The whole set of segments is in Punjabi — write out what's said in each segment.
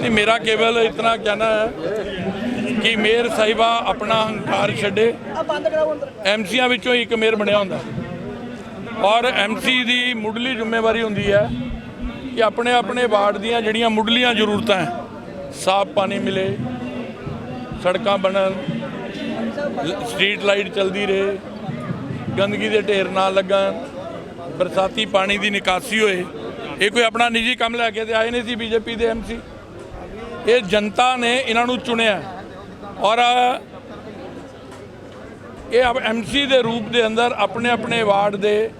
नहीं मेरा केवल इतना कहना है ਕਿ ਮੇਅਰ ਸਾਹਿਬਾ ਆਪਣਾ ਹੰਕਾਰ ਛੱਡੇ ਐਮਸੀਆਂ ਵਿੱਚੋਂ ਇੱਕ ਮੇਅਰ ਬਣਿਆ ਹੁੰਦਾ ਔਰ ਐਮਸੀ ਦੀ ਮੁੱਢਲੀ ਜ਼ਿੰਮੇਵਾਰੀ ਹੁੰਦੀ ਹੈ ਕਿ ਆਪਣੇ ਆਪਣੇ ਵਾਰਡ ਦੀਆਂ ਜਿਹੜੀਆਂ ਮੁੱਢਲੀਆਂ ਜ਼ਰੂਰਤਾਂ ਹੈ ਸਾਫ਼ ਪਾਣੀ ਮਿਲੇ ਸੜਕਾਂ ਬਣਨ ਲ- ਸਟਰੀਟ ਲਾਈਟ ਚਲਦੀ ਰਹੇ ਗੰਦਗੀ ਦੇ ਢੇਰ ਨਾ ਲੱਗਣ ਬਰਸਾਤੀ ਪਾਣੀ ਦੀ ਨਿਕਾਸੀ ਹੋਏ ਇਹ ਕੋਈ ਆਪਣਾ ਨਿੱਜੀ ਕੰਮ ਲੈ ਕੇ ਤੇ ਆਏ ਨਹੀਂ ਸੀ ਬੀਜੇਪੀ ਦੇ ਐਮਸੀ ਇਹ ਜਨਤਾ ਨੇ ਇਹਨਾਂ ਨੂੰ ਚੁਣਿਆ। ਔਰ, ਇਹ ਅਬ ਐਮਸੀ ਦੇ ਰੂਪ ਦੇ ਅੰਦਰ ਆਪਣੇ ਆਪਣੇ ਵਾਰਡ ਦੇ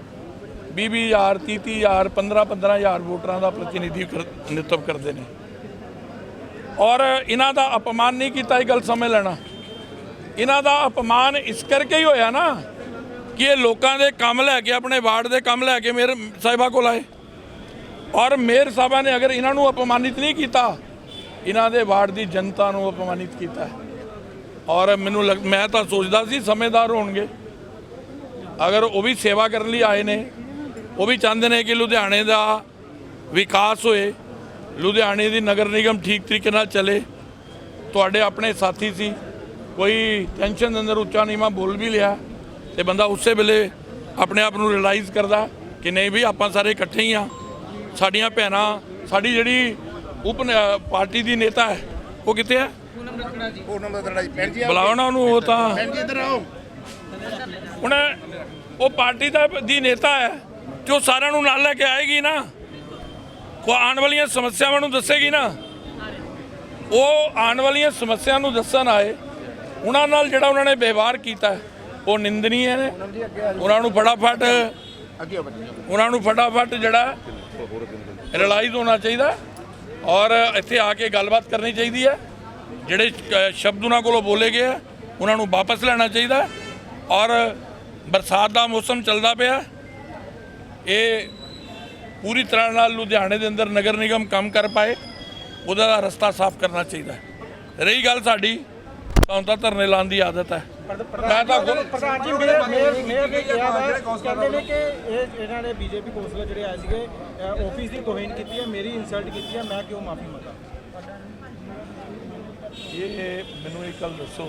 20000 30000 15 15000 ਵੋਟਰਾਂ ਦਾ ਪ੍ਰਤੀਨਿਧੀ ਨਿਤਵ ਕਰਦੇ ਨੇ। ਔਰ ਇਹਨਾਂ ਦਾ ਅਪਮਾਨ ਨਹੀਂ ਕੀਤਾ ਇਹ ਗੱਲ ਸਮਝ ਲੈਣਾ। ਇਹਨਾਂ ਦਾ ਅਪਮਾਨ ਇਸ ਕਰਕੇ ਹੀ ਹੋਇਆ ਨਾ ਕਿ ਇਹ ਲੋਕਾਂ ਦੇ ਕੰਮ ਲੈ ਕੇ, ਆਪਣੇ ਵਾਰਡ ਦੇ ਕੰਮ ਲੈ ਕੇ ਮੇਰ ਸਾਹਿਬਾ ਕੋਲ ਆਏ। ਔਰ ਮੇਅਰ ਸਾਹਿਬਾ ਨੇ ਅਗਰ ਇਹਨਾਂ ਨੂੰ ਅਪਮਾਨਿਤ ਨਹੀਂ ਕੀਤਾ ਇਹਨਾਂ ਦੇ ਵਾਰਡ ਦੀ ਜਨਤਾ ਨੂੰ ਅਪਮਾਨਿਤ ਕੀਤਾ ਹੈ। ਔਰ ਮੈਨੂੰ ਲੱਗ- ਮੈਂ ਤਾਂ ਸੋਚਦਾ ਸੀ ਸਮਝਦਾਰ ਹੋਣਗੇ। ਅਗਰ ਉਹ ਵੀ ਸੇਵਾ ਕਰਨ ਲਈ ਆਏ ਨੇ, ਉਹ ਵੀ ਚਾਹੁੰਦੇ ਨੇ ਕਿ ਲੁਧਿਆਣੇ ਦਾ ਵਿਕਾਸ ਹੋਏ, ਲੁਧਿਆਣੇ ਦੀ ਨਗਰ ਨਿਗਮ ਠੀਕ ਤਰੀਕੇ ਨਾਲ ਚੱਲੇ। ਤੁਹਾਡੇ ਆਪਣੇ ਸਾਥੀ ਸੀ, ਕੋਈ ਟੈਨਸ਼ਨ ਦੇ ਅੰਦਰ ਉੱਚਾ ਨੀਵਾਂ ਬੋਲ ਵੀ ਲਿਆ ਤੇ ਬੰਦਾ ਉਸੇ ਵੇਲੇ ਆਪਣੇ ਆਪ ਨੂੰ ਰਿਅਲਾਈਜ਼ ਕਰਦਾ ਕਿ ਨਹੀਂ ਵੀ ਆਪਾਂ ਸਾਰੇ ਇਕੱਠੇ ਹੀ ਆ ਸਾਡੀਆਂ ਭੈਣਾਂ, ਸਾਡੀ ਜਿਹੜੀ ਉਪ ਪਾਰਟੀ ਦੀ ਨੇਤਾ ਹੈ। ਉਹ ਕਿੱਥੇ ਹੈ? ਉਹ ਨੰਬਰ ਦੜਾ ਜੀ ਭੈਣ ਜੀ ਬੁਲਾਓ ਨਾ ਉਹਨੂੰ ਉਹ ਤਾਂ ਭੈਣ ਜੀ ਇੱਧਰ ਆਓ ਹੁਣ ਉਹ ਪਾਰਟੀ ਦਾ ਦੀ ਨੇਤਾ ਹੈ ਜੋ ਸਾਰਿਆਂ ਨੂੰ ਨਾਲ ਲੈ ਕੇ ਆਏਗੀ ਨਾ। ਕੋ ਆਉਣ ਵਾਲੀਆਂ ਸਮੱਸਿਆਵਾਂ ਨੂੰ ਦੱਸੇਗੀ ਨਾ। ਉਹ ਆਉਣ ਵਾਲੀਆਂ ਸਮੱਸਿਆ ਨੂੰ ਦੱਸਣ ਆਏ। ਉਹਨਾਂ ਨਾਲ ਜਿਹੜਾ ਉਹਨਾਂ ਨੇ ਵਿਵਹਾਰ ਕੀਤਾ ਹੈ, ਉਹ ਨਿੰਦਨੀय ਨੇ। ਉਹਨਾਂ ਨੂੰ ਫਟਾਫਟ ਉਹਨਾਂ ਨੂੰ ਫਟਾਫਟ ਜਿਹੜਾ ਰਿਅਲਾਈਜ਼ ਹੋਣਾ ਚਾਹੀਦਾ। ਔਰ ਇੱਥੇ ਆ ਕੇ ਗੱਲਬਾਤ ਕਰਨੀ ਚਾਹੀਦੀ ਹੈ। ਜਿਹੜੇ ਸ਼ਬਦ ਉਹਨਾਂ ਕੋਲੋਂ ਬੋਲੇ ਗਏ ਆ, ਉਹਨਾਂ ਨੂੰ ਵਾਪਸ ਲੈਣਾ ਚਾਹੀਦਾ ਔਰ ਬਰਸਾਤ ਦਾ ਮੌਸਮ ਚੱਲਦਾ ਪਿਆ। ਇਹ ਪੂਰੀ ਤਰ੍ਹਾਂ ਨਾਲ ਲੁਧਿਆਣੇ ਦੇ ਅੰਦਰ ਨਗਰ ਨਿਗਮ ਕੰਮ ਕਰ ਪਾਏ। ਉਹਦਾ ਰਸਤਾ ਸਾਫ਼ ਕਰਨਾ ਚਾਹੀਦਾ ਰਹੀ ਗੱਲ ਸਾਡੀ ਸਾਨੂੰ ਤਾਂ ਧਰਨੇ ਲਾਉਣ ਦੀ ਆਦਤ ਹੈ। ਮੈਂ ਤਾਂ ਖੁਦ ਪ੍ਰਧਾਨ ਜੀ ਮੇਅਰ ਮੇਅਰ ਮੇਅਰ ਨੇ ਕਿਹਾ ਵਾ ਕਹਿੰਦੇ ਨੇ ਕਿ ਇਹ ਇਹਨਾਂ ਨੇ ਬੀਜੇਪੀ ਕੌਂਸਲਰ ਜਿਹੜੇ ਆਏ ਸੀਗੇ ਆਫਿਸ ਦੀ ਤੋਹੀਨ ਕੀਤੀ ਹੈ ਮੇਰੀ ਇਨਸਲਟ ਕੀਤੀ ਹੈ ਮੈਂ ਕਿਉਂ ਮਾਫੀ ਮੰਗਾ? ਇਹ ਮੈਨੂੰ ਇੱਕ ਗੱਲ ਦੱਸੋ।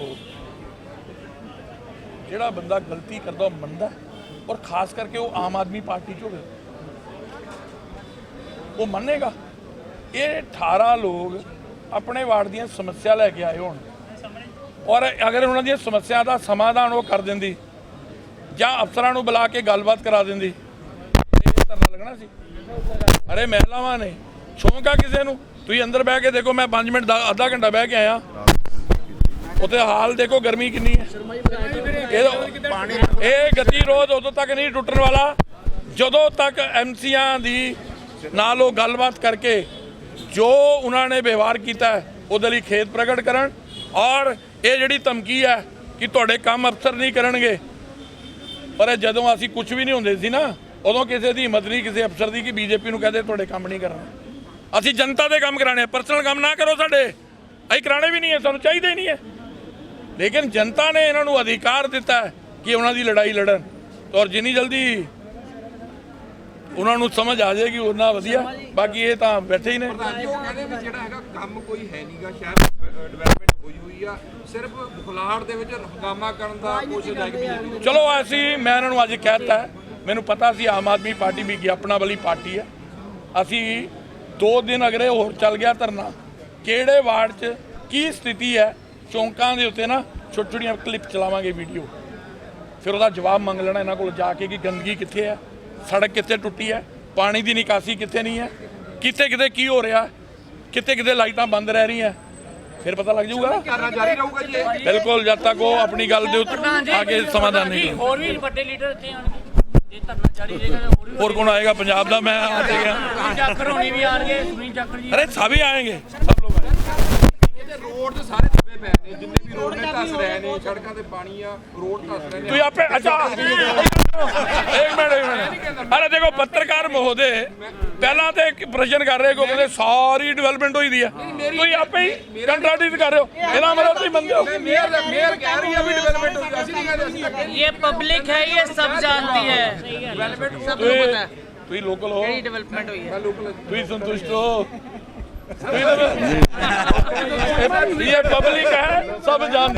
ਜਿਹੜਾ ਬੰਦਾ ਗਲਤੀ ਕਰਦਾ ਉਹ ਮੰਨਦਾ? ਔਰ ਖਾਸ ਕਰਕੇ ਉਹ ਆਮ ਆਦਮੀ ਪਾਰਟੀ ਚ ਹੋਵੇ ਉਹ ਮੰਨੇਗਾ? ਇਹ 18 ਲੋਕ ਆਪਣੇ ਵਾਰਡ ਦੀਆਂ ਸਮੱਸਿਆ ਲੈ ਕੇ ਆਏ ਹੋਣ। ਔਰ ਅਗਰ ਉਹਨਾਂ ਦੀਆਂ ਸਮੱਸਿਆ ਦਾ ਸਮਾਧਾਨ ਉਹ ਕਰ ਦਿੰਦੀ, ਜਾਂ ਅਫਸਰਾਂ ਨੂੰ ਬੁਲਾ ਕੇ ਗੱਲਬਾਤ ਕਰਾ ਦਿੰਦੀ, ਇਹ ਧਰਨਾ ਲੱਗਣਾ ਸੀ। ਅਰੇ ਮਹਿਲਾਵਾਂ ਨੇ ਸ਼ੌਂਕ ਆ ਕਿਸੇ ਨੂੰ। ਤੁਸੀਂ ਅੰਦਰ ਬਹਿ ਕੇ ਦੇਖੋ, ਮੈਂ 5 ਮਿੰਟ ਅੱਧਾ ਘੰਟਾ ਬਹਿ ਕੇ ਆਇਆ। ਉੱਥੇ ਹਾਲ ਦੇਖੋ, ਗਰਮੀ ਕਿੰਨੀ ਹੈ। ਇਹ ਗਤੀ ਇਹ ਉਦੋਂ ਤੱਕ ਨਹੀਂ ਟੁੱਟਣ ਵਾਲਾ, ਜਦੋਂ ਤੱਕ ਐਮਸੀਆਂ ਦੀ ਨਾਲ ਉਹ ਗੱਲਬਾਤ ਕਰਕੇ ਜੋ ਉਹਨਾਂ ਨੇ ਵਿਵਹਾਰ ਕੀਤਾ ਉਹਦੇ ਲਈ ਖੇਤ ਪ੍ਰਗਟ ਕਰਨ ਔਰ ਇਹ ਜਿਹੜੀ ਧਮਕੀ ਹੈ ਕਿ ਤੁਹਾਡੇ ਕੰਮ ਅਫਸਰ ਨਹੀਂ ਕਰਨਗੇ। ਪਰ ਜਦੋਂ ਅਸੀਂ ਕੁਝ ਵੀ ਨਹੀਂ ਹੁੰਦੇ ਸੀ ਨਾ, ਉਦੋਂ ਕਿਸੇ ਦੀ ਹਿੰਮਤ ਨਹੀਂ, ਕਿਸੇ ਅਫਸਰ ਦੀ, ਕਿ ਬੀਜੇਪੀ ਨੂੰ ਕਹਦੇ ਤੁਹਾਡੇ ਕੰਮ ਨਹੀਂ ਕਰਨਾ ਅਸੀਂ ਜਨਤਾ ਦੇ ਕੰਮ ਕਰਾਣੇ ਪਰਸਨਲ ਕੰਮ ਨਾ ਕਰੋ ਸਾਡੇ। ਅਸੀਂ ਕਰਾਣੇ ਵੀ ਨਹੀਂ ਹੈ ਸਾਨੂੰ ਚਾਹੀਦੇ ਹੀ ਨਹੀਂ ਹੈ ਲੇਕਿਨ ਜਨਤਾ ਨੇ ਇਹਨਾਂ ਨੂੰ ਅਧਿਕਾਰ ਦਿੱਤਾ ਕਿ ਉਹਨਾਂ ਦੀ ਲੜਾਈ ਲੜਨ। ਔਰ ਜਿੰਨੀ ਜਲਦੀ ਉਹਨਾਂ ਨੂੰ ਸਮਝ ਆ ਜਾਏਗੀ ਉਹਨਾਂ ਵਧੀਆ। ਬਾਕੀ ਇਹ ਤਾਂ ਬੈਠੇ ਹੀ ਨੇ। ਪ੍ਰਧਾਨ ਜੀ, ਉਹ ਕਹਿੰਦੇ ਵੀ ਜਿਹੜਾ ਹੈਗਾ ਕੰਮ ਕੋਈ ਹੈ ਨਹੀਂਗਾ ਸ਼ਹਿਰ ਡਿਵੈਲਪਮੈਂਟ ਹੋਈ ਆ ਸਿਰਫ ਬੁਖਲਾੜ ਦੇ ਵਿੱਚ ਹੰਗਾਮਾ ਕਰਨ ਦਾ ਕੋਸ਼ਿਸ਼ ਹੈ ਕਿ ਚਲੋ ਅਸੀਂ ਮੈਂ ਇਹਨਾਂ ਨੂੰ ਅੱਜ ਕਹਿਤਾ ਮੈਨੂੰ ਪਤਾ ਸੀ ਆਮ ਆਦਮੀ ਪਾਰਟੀ ਵੀ ਗਿਆਪਨਾ ਵਾਲੀ ਪਾਰਟੀ ਹੈ ਅਸੀਂ ਦੋ ਦਿਨ ਅਗਰੇ ਹੋਰ ਚੱਲ ਗਿਆ ਧਰਨਾ। ਕਿਹੜੇ ਵਾਰਡ 'ਚ ਕੀ ਸਥਿਤੀ ਹੈ ਚੌਂਕਾਂ ਦੇ ਉੱਤੇ ਨਾ ਛੋਟੀ ਛੋਟੀਆਂ ਕਲਿੱਪ ਚਲਾਵਾਂਗੇ ਵੀਡੀਓ ਫਿਰ ਉਹਦਾ ਜਵਾਬ ਮੰਗ ਲੈਣਾ ਇਹਨਾਂ ਕੋਲ ਜਾ ਕੇ ਕਿ ਗੰਦਗੀ ਕਿੱਥੇ ਹੈ ਸੜਕ ਕਿੱਥੇ ਟੁੱਟੀ ਹੈ ਪਾਣੀ ਦੀ ਨਿਕਾਸੀ ਕਿੱਥੇ ਨਹੀਂ ਹੈ ਕਿੱਥੇ ਕਿਤੇ ਕੀ ਹੋ ਰਿਹਾ ਕਿੱਥੇ ਕਿਤੇ ਲਾਈਟਾਂ ਬੰਦ ਰਹਿ ਰਹੀਆਂ ਫਿਰ ਪਤਾ ਲੱਗ ਜਾਊਗਾ। ਕਰਨਾ ਜਾਰੀ ਰਹੂਗਾ ਜੀ ਇਹ? ਬਿਲਕੁਲ ਜਦ ਤੱਕ ਉਹ ਆਪਣੀ ਗੱਲ ਦੇ ਉੱਤੇ ਆ ਕੇ ਸਮਾਧਾਨ ਨਹੀਂ ਕਰਦਾ ਹੋਰ ਵੀ ਵੱਡੇ ਲੀਡਰ ਇੱਥੇ ਆਣਗੇ ਜੇ ਧਰਨਾ ਜਾਰੀ ਰਹੇਗਾ ਤਾਂ ਹੋਰ ਵੀ ਹੋਰ ਕੌਣ ਆਏਗਾ? ਪੰਜਾਬ ਦਾ ਮੈਂ ਆ ਗਿਆ ਸੁਨੀਲ ਜਾਖੜ ਹੋਣੀ ਵੀ ਆਣਗੇ ਸੁਨੀਲ ਜਾਖੜ ਜੀ। ਅਰੇ ਸਭ ਹੀ ਆएंगे ਰੋਡ ਤੇ ਸਾਰੇ ਦੱਬੇ ਪਏ ਨੇ ਜਿੰਨੇ ਵੀ ਰੋਡ ਨੇ ਰਹੇ ਨੇ ਸੜਕਾਂ ਤੇ ਪਾਣੀ ਆ ਰੋਡ ਧੱਸ ਰਹੇ ਨੇ। ਤੁਸੀਂ ਆਪੇ ਅੱਛਾ। ਇੱਕ ਮਿੰਟ ਇੱਕ ਮਿੰਟ। ਅਰੇ ਦੇਖੋ ਪੱਤਰਕਾਰ ਮਹੋਦੇ ਪਹਿਲਾਂ ਤੇ ਪ੍ਰਸ਼ਨ ਕਰ ਰਹੇ ਕੋ ਕਹਿੰਦੇ ਸਾਰੀ ਡਿਵੈਲਪਮੈਂਟ ਹੋਈ ਦੀ ਆ। ਤੁਸੀਂ ਆਪੇ ਹੀ ਕੰਟਰਡਿਕਟ ਕਰ ਰਹੇ ਹੋ। ਇਹਦਾ ਮਤਲਬ ਤੁਸੀਂ ਮੰਨਦੇ ਹੋ? ਮੇਅਰ ਮੇਅਰ ਕਹਿ ਰਹੀ ਆ ਵੀ ਡਿਵੈਲਪਮੈਂਟ ਹੋਈ ਅਸੀਂ ਨਹੀਂ ਕਹਿੰਦੇ ਅਸੀਂ ਇਹ ਪਬਲਿਕ ਹੈ ਇਹ ਸਭ ਜਾਣਦੀ ਹੈ। ਡਿਵੈਲਪਮੈਂਟ ਸਭ ਨੂੰ ਪਤਾ ਹੈ। ਤੁਸੀਂ ਲੋਕਲ ਹੋ। ਕਿਹੜੀ ਡਿਵੈਲਪਮੈਂਟ ਹੋਈ ਹੈ। ਤੁਸੀਂ ਸੰਤੁਸ਼ਟ ਹੋ? ये पब्लिक है सब जानते